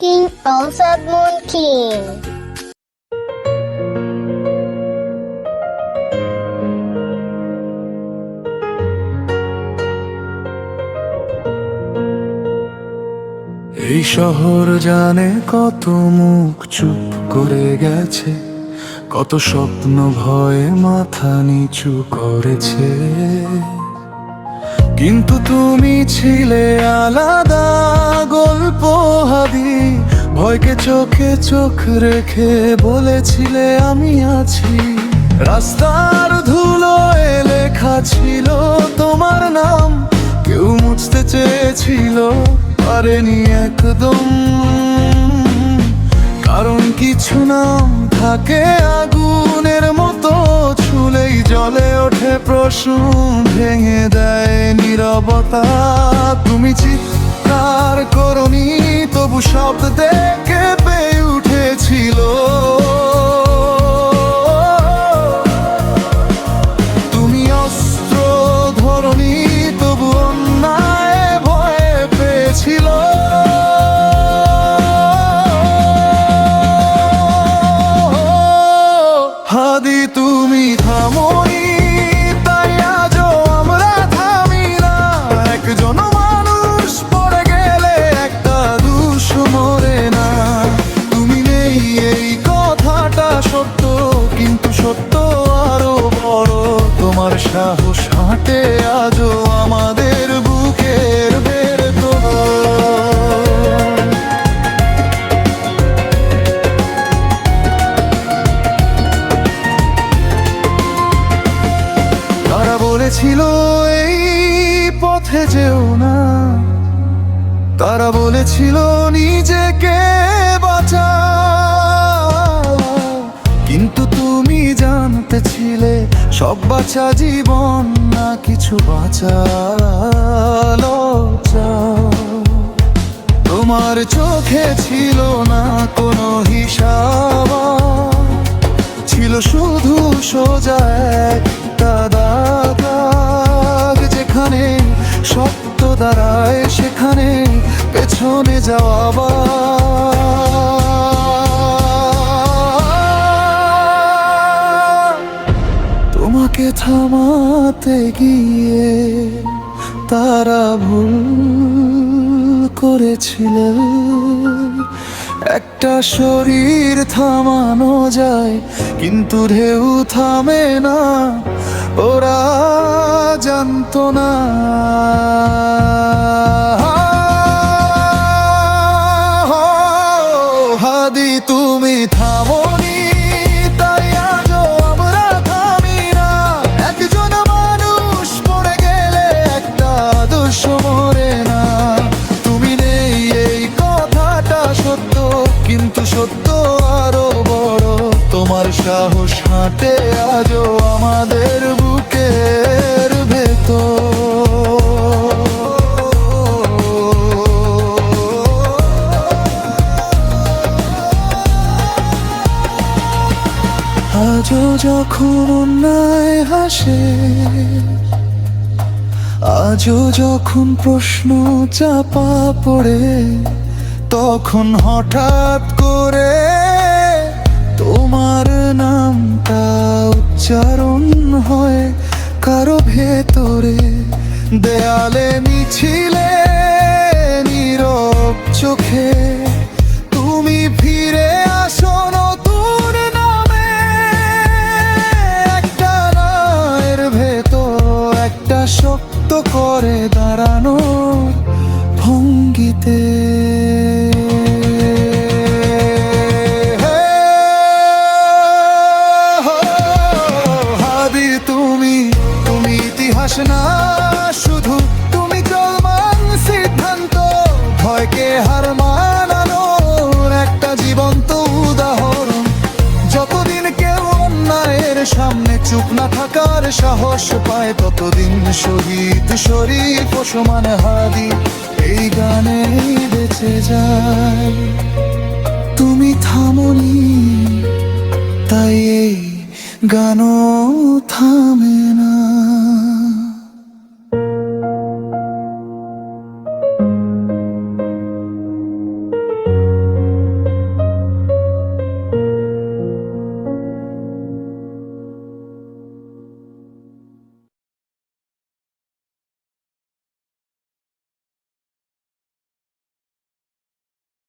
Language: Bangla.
King Osad Moon King. এই শহর জানে কত মুখ চুপ করে গেছে, কত স্বপ্ন ভয়ে মাথা নিচু করেছে কিন্তু তুমি ছিলে আলাদা, গল্প হাবি ভয়কে চোখে চোখ রেখে বলেছিলে আমি আছি। রাস্তার ধুলোয় লেখা ছিল তোমার নাম। কেউ মুছতে চেয়েছিল, পারেনি একদম। কারণ কিছু নাম থাকে আগুনের মতো, ছুলেই জলে ওঠে প্রশ্ন, ভেঙে দেয় নীরবতা। তুমি চিৎকার করনি শব্দ পেয়ে উঠেছিল। তুমি অস্ত্র ধরনি তবু অন্যায় ভয়ে পেয়েছিল। হাদি তুমি থামোই হাঁটে আজও আমাদের বুকের বের তারা বলেছিল, এই পথে যেও না। তারা বলেছিল, নিজেকে বাঁচাও। কিন্তু তুমি জানতে ছিলে, সব বাঁচা জীবন কিছু বাঁচালো তোমার চোখে ছিল না কোনো হিসাব। ছিল শুধু সোজা একটা দাগ, যেখানে সত্য দাঁড়ায়, সেখানে পেছনে যাওয়া। তোমাকে থামাতে গিয়ে তারা ভুল করেছিল একটা শরীর থামানো যায় কিন্তু ঢেউ থামে না ওরা জানতো না হাদি তুমি তোমার সাহস হাঁটে আজও আমাদের বুকের ভেতর। আজও যখন অন্যায় হাসে, আজও যখন প্রশ্ন চাপা পড়ে, তখন হঠাৎ করে উচ্চারণ হয় কারও ভেতরে। দেয়ালে মিছিলে নীরব চোখে। তুমি ফিরে আসো নতুন নামে। একটা রায়ের ভেতর একটা শক্ত করে দাঁড়ানো ভঙ্গিতে। সামনে চুপ না থাকার সাহস পায় ততদিন শহীদ শরীফ সমান হাদি। এই গানে বেঁচে যায়। তুমি থামনি, তাই এই গানও থামে।